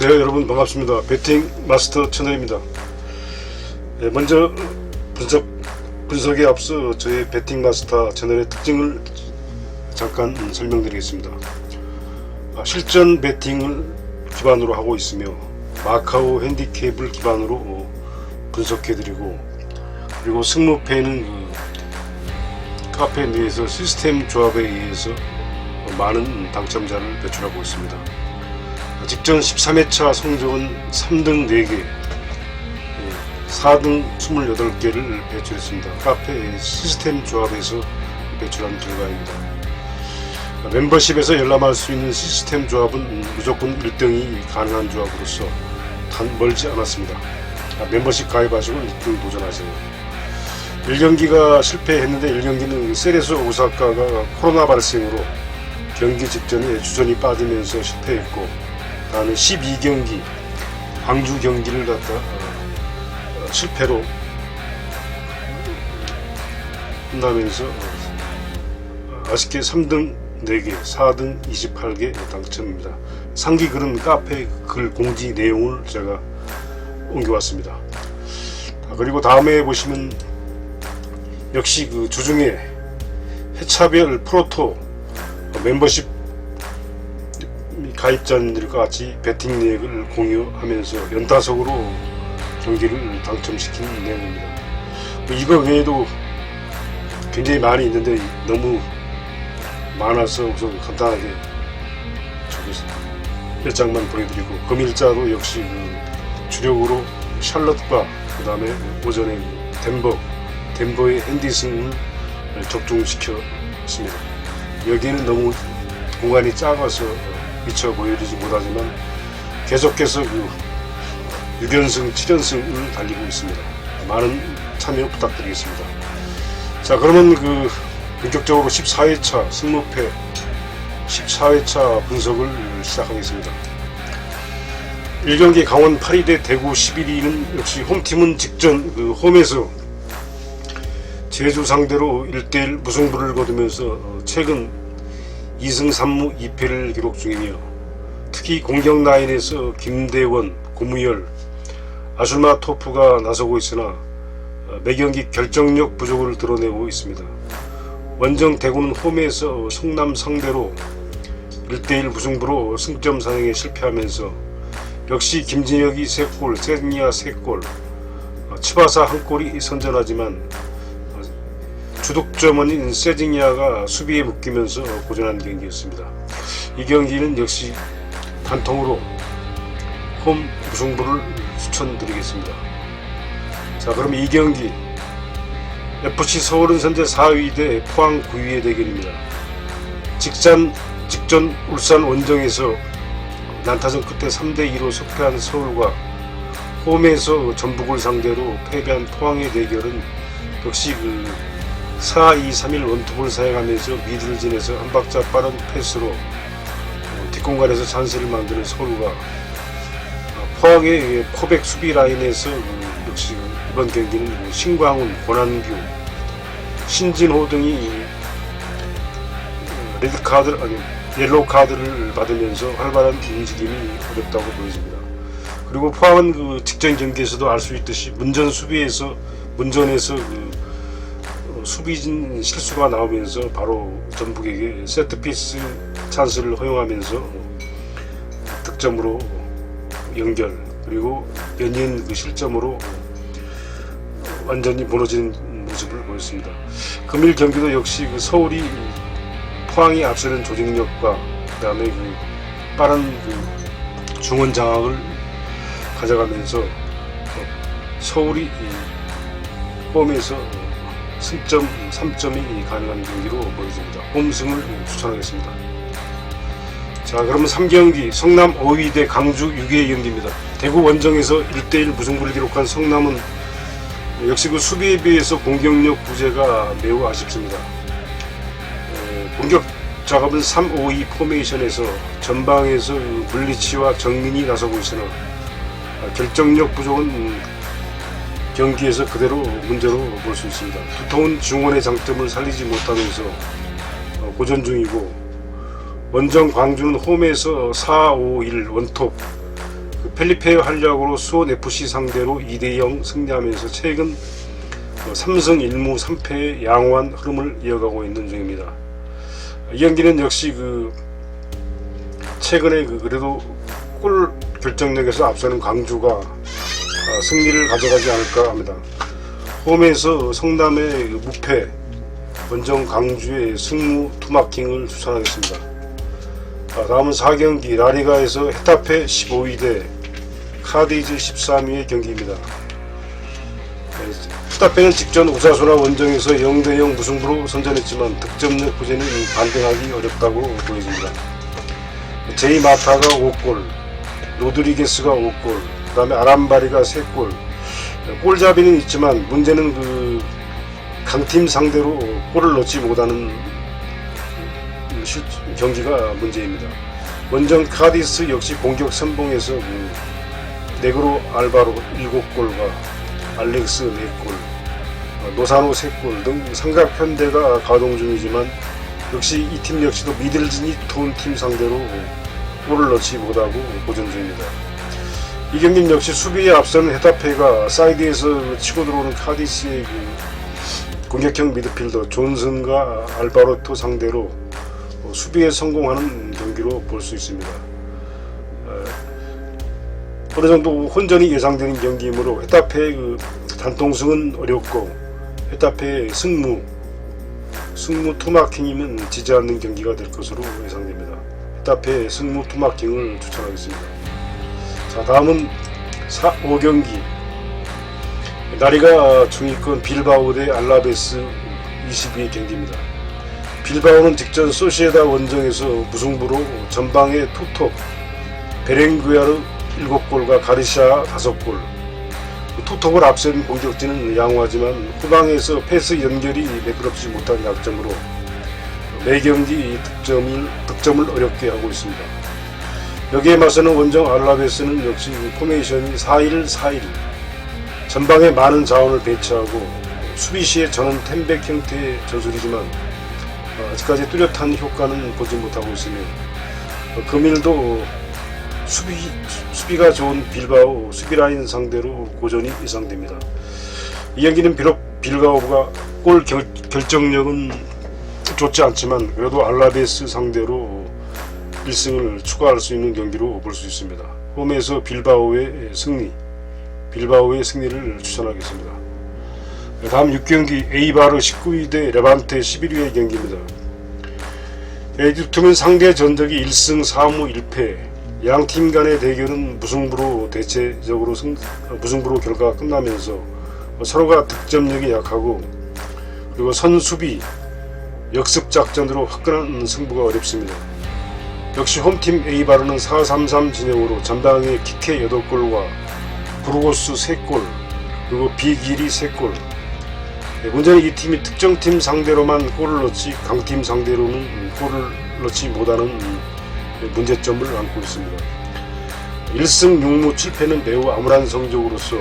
네 여러분 반갑습니다. 배팅 마스터 채널입니다. 네, 먼저 분석 분석에 앞서 저의 배팅 마스터 채널의 특징을 잠깐 음, 설명드리겠습니다. 아, 실전 배팅을 기반으로 하고 있으며 마카오 핸디캡을 기반으로 어, 분석해드리고 그리고 승무패는 그 카페 내에서 시스템 조합에 의해서 어, 많은 당첨자를 배출하고 있습니다. 직전 13회차 성적은 3등 4개, 4등 28개를 배출했습니다. 카페 시스템 조합에서 배출한 결과입니다. 멤버십에서 열람할 수 있는 시스템 조합은 무조건 1등이 가능한 조합으로서 단 멀지 않았습니다. 아, 멤버십 가입하시고 1등 도전하세요. 1경기가 실패했는데 1경기는 세레스 오사카가 코로나 발생으로 경기 직전에 주전이 빠지면서 실패했고 다음에 12경기 광주 경기를 갖다 어, 어, 실패로 끝나면서 어, 아쉽게 3등 4개, 4등 28개 당첨입니다. 상기 글은 카페 글 공지 내용을 제가 옮겨왔습니다. 아, 그리고 다음에 보시면 역시 그 주중에 회차별 프로토 어, 멤버십 가입자님들과 같이 배팅 내역을 공유하면서 연타석으로 경기를 당첨시킨 내용입니다. 뭐 이거 외에도 굉장히 많이 있는데 너무 많아서 우선 간단하게 저기 몇 장만 보여드리고 금일자로 역시 그 주력으로 샬럿과 그 다음에 오전에 덴버 덴버의 핸디슨을 적중시켰습니다. 여기는 너무 공간이 작아서 미처 보여드리지 못하지만 계속해서 그 6연승, 7연승을 달리고 있습니다. 많은 참여 부탁드리겠습니다. 자, 그러면 그 본격적으로 14회차 승무패 14회차 분석을 시작하겠습니다. 1경기 강원 8위 대 대구 11위는 역시 홈팀은 직전 그 홈에서 제주 상대로 1대1 무승부를 거두면서 어, 최근 2승 3무 2패를 기록 중이며 특히 공격 라인에서 김대원, 고무열, 아술마 토프가 나서고 있으나 어, 매경기 결정력 부족을 드러내고 있습니다. 원정 대구는 홈에서 성남 상대로 1대1 무승부로 승점 사냥에 실패하면서 역시 김진혁이 3골, 세니아 3골, 어, 치바사 한 골이 선전하지만 주독점원인 세징야가 수비에 묶이면서 고전한 경기였습니다. 이 경기는 역시 단통으로 홈 무승부를 추천드리겠습니다. 자 그럼 이 경기 FC 서울은 현재 4위 대 포항 9위의 대결입니다. 직전 직전 울산 원정에서 난타전 끝에 3대2로 석패한 서울과 홈에서 전북을 상대로 패배한 포항의 대결은 역시 그 4-2-3-1 원톱을 사용하면서 미들진에서 한 박자 빠른 패스로 어, 뒷공간에서 찬스를 만드는 서울과 어, 포항의 포백 수비 라인에서 그 역시 이번 경기는 그 신광훈, 권한규, 신진호 등이 어, 레드 카드 아니 옐로우 카드를 받으면서 활발한 움직임이 어렵다고 보여집니다. 그리고 포항은 그 직전 경기에서도 알 수 있듯이 문전 수비에서 문전에서 그 어, 수비진 실수가 나오면서 바로 전북에게 세트피스 찬스를 허용하면서 어, 득점으로 연결 그리고 연인 그 실점으로 어, 완전히 무너진 모습을 보였습니다. 금일 경기도 역시 그 서울이 포항이 앞서는 조직력과 그다음에 그 빠른 그 중원 장악을 가져가면서 어, 서울이 이 홈에서 승점 3점이 가능한 경기로 보여집니다. 홈승을 추천하겠습니다. 자 그러면 3경기 성남 5위 대 강주 6위의 경기입니다. 대구 원정에서 1대1 무승부를 기록한 성남은 역시 그 수비에 비해서 공격력 부재가 매우 아쉽습니다. 에, 공격 작업은 3-5-2 포메이션에서 전방에서 그 블리치와 정민이 나서고 있으나 아, 결정력 부족은 경기에서 그대로 문제로 볼 수 있습니다. 두터운 중원의 장점을 살리지 못하면서 어, 고전 중이고 원정 광주는 홈에서 4-5-1 원톱 펠리페 활약으로 수원 FC 상대로 2대0 승리하면서 최근 어, 3승 1무 3패의 양호한 흐름을 이어가고 있는 중입니다. 이 경기는 역시 그 최근에 그 그래도 골 결정력에서 앞서는 광주가 아, 승리를 가져가지 않을까 합니다. 홈에서 성남의 그 무패 원정 강주의 승무 투마킹을 추천하겠습니다. 아, 다음은 4경기 라리가에서 헤타페 15위 대 카디즈 13위의 경기입니다. 네, 헤타페는 직전 우사소나 원정에서 0대0 무승부로 선전했지만 득점력 부재는 반등하기 어렵다고 보여집니다. 제이 마타가 5골, 로드리게스가 5골, 그 다음에 아람바리가 3골. 골잡이는 있지만 문제는 그 강팀 상대로 골을 넣지 못하는 슛 경기가 문제입니다. 원정 카디스 역시 공격 선봉에서 그 네그로 알바로 7골과 알렉스 4골, 어, 노사노 3골 등 삼각 편대가 가동 중이지만 역시 이 팀 역시도 미들즈니 톤팀 상대로 골을 넣지 못하고 고전 중입니다. 이 경기는 역시 수비에 앞서는 헤타페가 사이드에서 치고 들어오는 카디스의 그 공격형 미드필더 존슨과 알바로토 상대로 어, 수비에 성공하는 경기로 볼 수 있습니다. 어, 어느 정도 혼전이 예상되는 경기이므로 헤타페의 그 단통승은 어렵고 헤타페의 승무 승무 투마킹이면 지지 않는 경기가 될 것으로 예상됩니다. 헤타페의 승무 투마킹을 추천하겠습니다. 자 다음은 4, 5경기 나리가 중위권 빌바오 대 알라베스 22의 경기입니다. 빌바오는 직전 소시에다 원정에서 무승부로 전방에 투톱, 베렌구야르 7골과 가르샤 5골, 투톱을 앞선 공격진은 양호하지만 후방에서 패스 연결이 매끄럽지 못한 약점으로 매경기 득점을, 득점을 어렵게 하고 있습니다. 여기에 맞서는 원정 알라베스는 역시 포메이션이 4-1-4-1 전방에 많은 자원을 배치하고 수비 시에 저는 템백 형태의 전술이지만 어, 아직까지 뚜렷한 효과는 보지 못하고 있으며 어, 금일도 수비, 수비가 좋은 빌바오 수비 라인 상대로 고전이 예상됩니다. 이 경기는 비록 빌바오가 골 결, 결정력은 좋지 않지만 그래도 알라베스 상대로 1승을 추가할 수 있는 경기로 볼 수 있습니다. 홈에서 빌바오의 승리, 빌바오의 승리를 추천하겠습니다. 다음 6경기 에이바르 19위 대 레반테 11위의 경기입니다. 에이집트는 상대 전적이 1승 4무 1패, 양 팀 간의 대결은 무승부로 대체적으로 승, 무승부로 결과가 끝나면서 서로가 득점력이 약하고 그리고 선수비 역습 작전으로 화끈한 승부가 어렵습니다. 역시 홈팀 에이바르는 4-3-3 진영으로 전방에 키케 8골과 브루고스 3골 그리고 비길이 3골 네, 문제는 이 팀이 특정팀 상대로만 골을 넣지 강팀 상대로는 골을 넣지 못하는 문제점을 안고 있습니다. 1승 6무 7패는 매우 암울한 성적으로서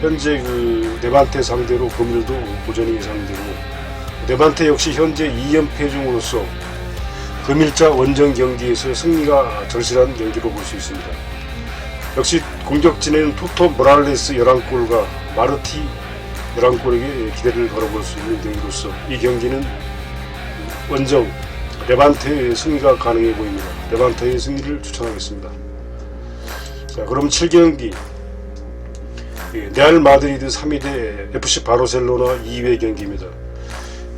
현재 그 네반테 상대로 금일도 고전이 예상되고 네반테 역시 현재 2연패 중으로서 금일자 원정 경기에서 승리가 절실한 경기로 볼 수 있습니다. 역시 공격진에는 투토 모랄레스 11골과 마르티 11골에게 기대를 걸어볼 수 있는 경기로서 이 경기는 원정 레반테의 승리가 가능해 보입니다. 레반테의 승리를 추천하겠습니다. 자, 그럼 7경기 예, 레알 마드리드 3위 대 FC 바르셀로나 2회 경기입니다.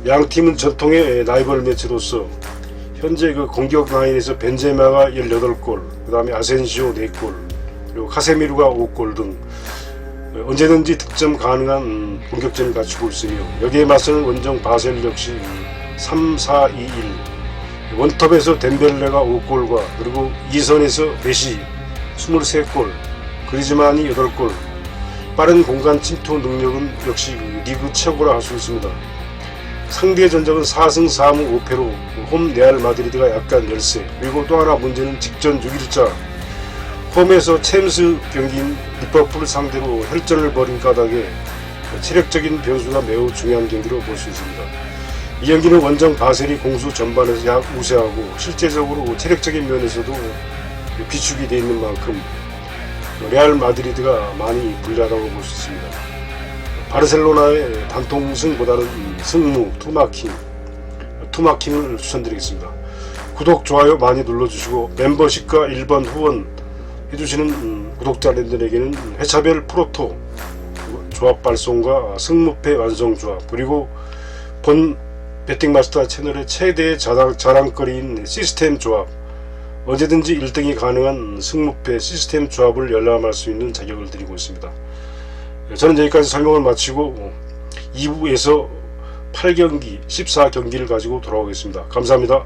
양 팀은 전통의 라이벌 매치로서 현재 그 공격 라인에서 벤제마가 18골, 그 다음에 아센시오 4골, 그리고 카세미루가 5골 등 언제든지 득점 가능한 공격진을 갖추고 있으며 여기에 맞서는 원정 바셀 역시 3-4-2-1 원톱에서 덴벨레가 5골과 그리고 2선에서 메시 23골 그리즈만이 8골. 빠른 공간 침투 능력은 역시 리그 최고라 할 수 있습니다. 상대의 전적은 4승 4무 5패로 홈 레알 마드리드가 약간 열세 그리고 또 하나 문제는 직전 6일자 홈에서 챔스 경기인 리버풀 상대로 혈전을 벌인 까닭에 체력적인 변수가 매우 중요한 경기로 볼 수 있습니다. 이 경기는 원정 바셀이 공수 전반에서 약 우세하고 실제적으로 체력적인 면에서도 비축이 되어 있는 만큼 레알 마드리드가 많이 불리하다고 볼 수 있습니다. 바르셀로나의 단통승보다는 승무, 투마킹, 투마킹을 추천드리겠습니다. 구독, 좋아요 많이 눌러주시고 멤버십과 1번 후원 해주시는 음, 구독자님들에게는 회차별 프로토 조합 발송과 승무패 완성 조합 그리고 본 배팅마스터 채널의 최대 자랑, 자랑거리인 시스템 조합 언제든지 1등이 가능한 승무패 시스템 조합을 열람할 수 있는 자격을 드리고 있습니다. 저는 여기까지 설명을 마치고 2부에서 8경기, 14경기를 가지고 돌아오겠습니다. 감사합니다.